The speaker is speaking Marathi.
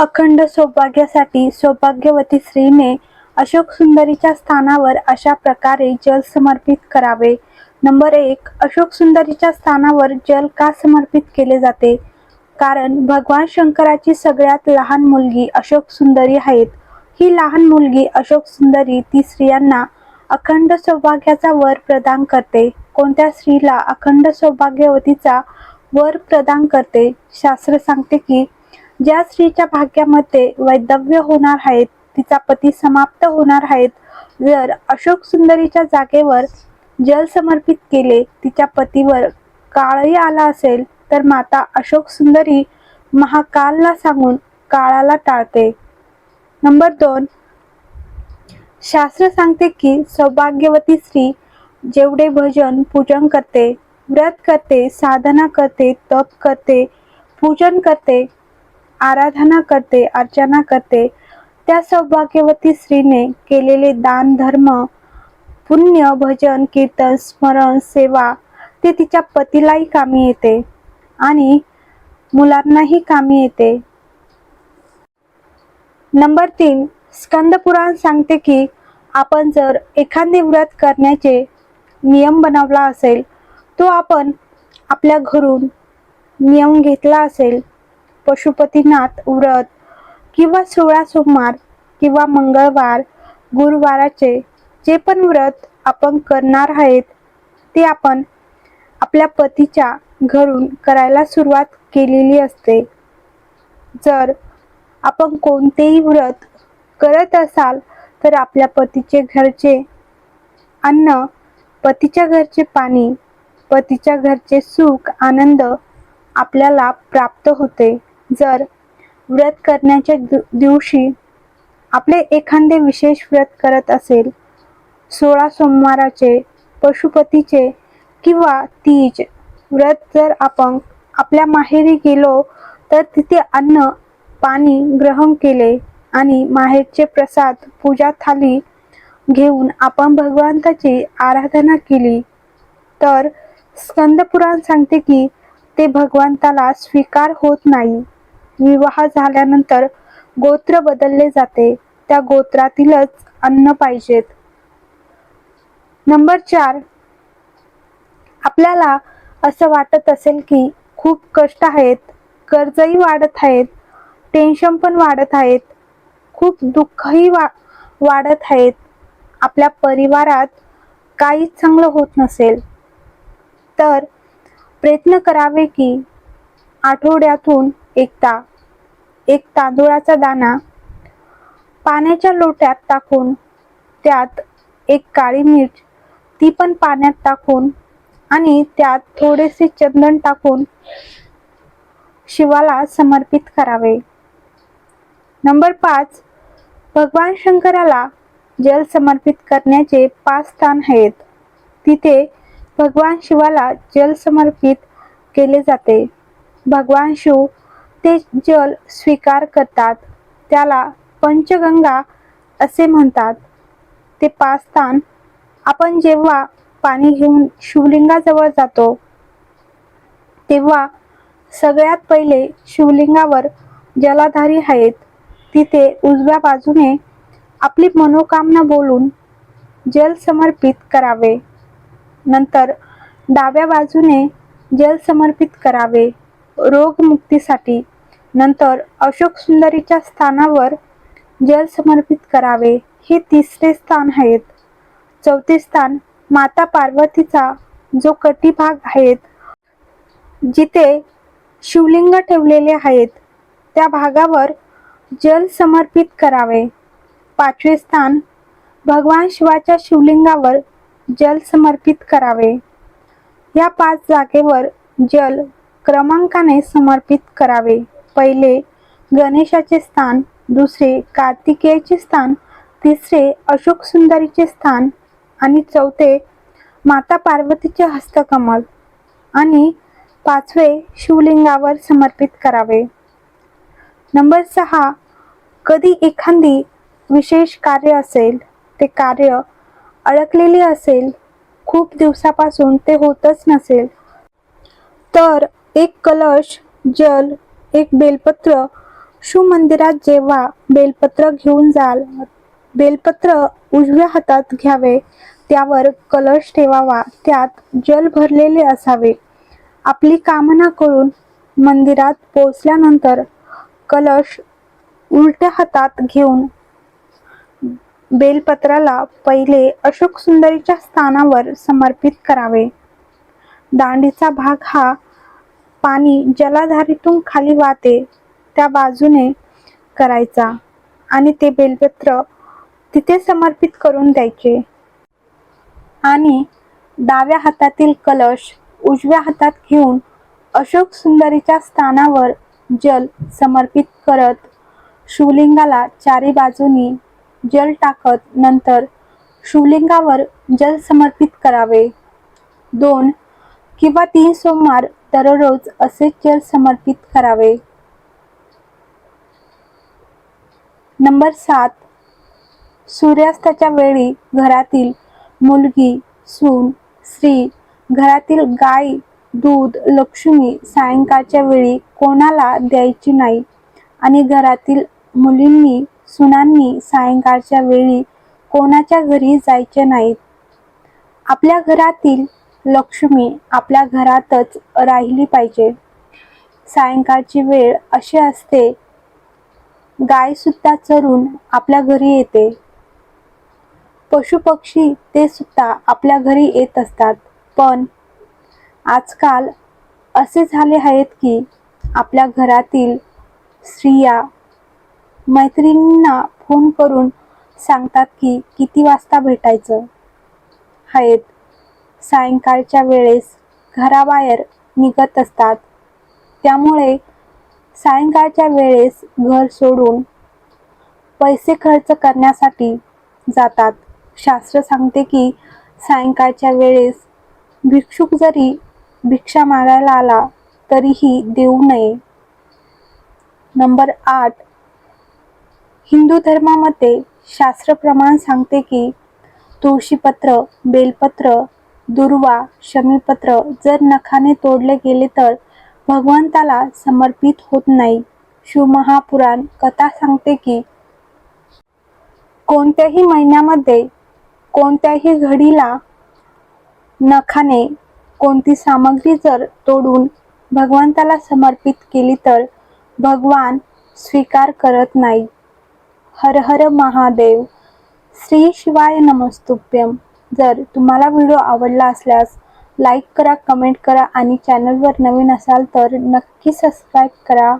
अखंड सौभाग्यासाठी सौभाग्यवती स्त्रीने अशोक सुंदरीच्या स्थानावर अशा प्रकारे जल समर्पित करावे. नंबर एक अशोक सुंदरीच्या स्थानावर जल का समर्पित केले जाते? कारण भगवान शंकराची सगळ्यात लहान मुलगी अशोक सुंदरी आहेत. ही लहान मुलगी अशोक सुंदरी ती स्त्रियांना अखंड सौभाग्याचा वर प्रदान करते. कोणत्या स्त्रीला अखंड सौभाग्यवतीचा वर प्रदान करते? शास्त्र सांगते की ज्या स्त्रीच्या भाग्यामध्ये वैधव्य होणार आहेत तिचा पती समाप्त होणार आहेत. जर अशोक सुंदरीच्या जागेवर जल समर्पित केले तिच्या पतीवर काळही आला असेल तर माता अशोक सुंदरी महाकालला सांगून काळाला टाळते. नंबर दोन. शास्त्र सांगते की सौभाग्यवती स्त्री जेवढे भजन पूजन करते व्रत करते साधना करते तप करते पूजन करते आराधना करते अर्चना करते. त्या सौभाग्यवती स्त्रीने केलेले दान धर्म पुण्य भजन कीर्तन स्मरण सेवा ते तिच्या पतीलाही कामी येते आणि मुलांनाही कामी येते. नंबर तीन स्कंद पुराण सांगते की आपण जर एखादे व्रत करण्याचे नियम बनवला असेल तो आपण आपल्या घरून नियम घेतला असेल पशुपतीनाथ व्रत किंवा सोळा सोमवार किंवा मंगळवार गुरुवाराचे जे पण व्रत आपण करणार आहेत ते आपण आपल्या पतीच्या घरून करायला सुरुवात केलेली असते. जर आपण कोणतेही व्रत करत असाल तर आपल्या पतीचे घरचे अन्न पतीच्या घरचे पाणी पतीच्या घरचे सुख आनंद आपल्याला प्राप्त होते. जर व्रत करण्याच्या दि- दिवशी आपले एखादे विशेष व्रत करत असेल सोळा सोमवाराचे पशुपतीचे किंवा तीज व्रत जर आपण आपल्या माहेरी गेलो तर तिथे अन्न पाणी ग्रहण केले आणि माहेरचे प्रसाद पूजा थाली घेऊन आपण भगवंताची आराधना केली तर स्कंदपुराण सांगते की ते भगवंताला स्वीकार होत नाही. विवाह झाल्यानंतर गोत्र बदलले जाते. त्या गोत्रातीलच अन्न पाहिजेत. नंबर चार. आपल्याला असं वाटत असेल की खूप कष्ट आहेत कर्जही वाढत आहेत टेन्शन पण वाढत आहेत खूप दुःखही वा वाढत आहेत. आपल्या परिवारात काहीच चांगलं होत नसेल. तर प्रयत्न करावे की आठवड्यातून एकदा एक तांदूळाचा दाणा पाण्याच्या लोट्यात टाकून त्यात एक काळी मिर्च ती पण पाण्यात टाकून आणि त्यात थोडेसे चंदन टाकून शिवाला समर्पित करावे. नंबर पाच भगवान शंकराला जल समर्पित करण्याचे पाच स्थान आहेत. तिथे भगवान शिवाला जल समर्पित केले जाते. भगवान शिव ते जल स्वीकार करतात. त्याला पंचगंगा असे म्हणतात. ते पाच स्थान आपण जेव्हा पाणी घेऊन शिवलिंगाजवळ जातो तेव्हा सगळ्यात पहिले शिवलिंगावर जलाधारी आहेत. तिथे उजव्या बाजूने आपली मनोकामना बोलून जल समर्पित करावे. नंतर डाव्या बाजूने जल समर्पित करावे. रोगमुक्तीसाठी नंतर अशोक सुंदरीच्या स्थानावर जल समर्पित करावे. हे तिसरे स्थान आहेत. चौथे स्थान माता पार्वतीचा जो कटी भाग आहेत जिथे शिवलिंग ठेवलेले आहेत त्या भागावर जल समर्पित करावे. पाचवे स्थान भगवान शिवाच्या शिवलिंगावर जल समर्पित करावे. या पाच जागेवर जल क्रमांकाने समर्पित करावे. पहिले गणेशाचे स्थान दुसरे कार्तिकेयचे स्थान तिसरे अशोक सुंदरीचे स्थान आणि चौथे माता पार्वतीचे हस्तकमल आणि पाचवे शिवलिंगावर समर्पित करावे. नंबर सहा कधी एखादी विशेष कार्य असेल ते कार्य अडकलेले असेल खूप दिवसापासून ते होतच नसेल तर एक कलश जल एक बेलपत्र. शिवमंदिरात जेव्हा बेलपत्र घेऊन जाल बेलपत्र उजव्या हातात घ्यावे. त्यावर कलश ठेवावा. त्यात जल भरलेले असावे. आपली कामना करून मंदिरात पोचल्यानंतर कलश उलट्या हातात घेऊन बेलपत्राला पहिले अशोक सुंदरीच्या स्थानावर समर्पित करावे. दांडीचा भाग हा पाणी जलाधारीतून खाली वाहते त्या बाजूने करायचा आणि ते बेलपत्र तिथे समर्पित करून द्यायचे. आणि डाव्या हातातील कलश उजव्या हातात घेऊन अशोक सुंदरीच्या स्थानावर जल समर्पित करत शिवलिंगाला चारी बाजूनी जल टाकत नंतर शिवलिंगावर जल समर्पित करावे. दोन किंवा तीन सोमवार दररोज असे जल समर्पित करावे. नंबर सात. सूर्यास्ताच्या वेळी घरातील मुलगी सून स्त्री घरातील गाय दूध लक्ष्मी सायंकाळच्या वेळी कोणाला द्यायची नाही आणि घरातील मुलींनी सुनांनी सायंकाळच्या वेळी कोणाच्या घरी जायचे नाहीत आपल्या घरातील लक्ष्मी आपल्या घरातच राहिली पाहिजे. सायंकाळची वेळ अशी असते. गाय सुद्धा चरून आपल्या घरी येते. पशुपक्षी ते सुद्धा आपल्या घरी येत असतात. पण आजकाल असे झाले आहेत की आपल्या घरातील स्त्रिया मैत्रिणींना फोन करून सांगतात की किती वाजता भेटायचं? आहेत. सायंकाळच्या वेळेस घराबाहेर निघत असतात. त्यामुळे सायंकाळच्या वेळेस घर सोडून पैसे खर्च करण्यासाठी जातात. शास्त्र सांगते की सायंकाळच्या वेळेस भिक्षुक जरी भिक्षा मागायला आला तरीही देऊ नये. नंबर आठ. हिंदू धर्मामध्ये शास्त्र प्रमाण सांगते की तुळशीपत्र बेलपत्र दुर्वा शमीपत्र जर नखाने तोडले गेले तर भगवंताला समर्पित होत नाही. शिवमहापुराण कथा सांगते की कोणत्याही महिन्यामध्ये कोणत्याही घडीला नखाने कोणती सामग्री जर तोडून भगवंताला समर्पित केली तर भगवान स्वीकार करत नाही. हर हर महादेव श्री शिवाय नमस्तुभ्यम. जर तुम्हाला व्हिडिओ आवडला असल्यास लाईक करा कमेंट करा आणि चॅनलवर नवीन असाल तर नक्की सबस्क्राईब करा.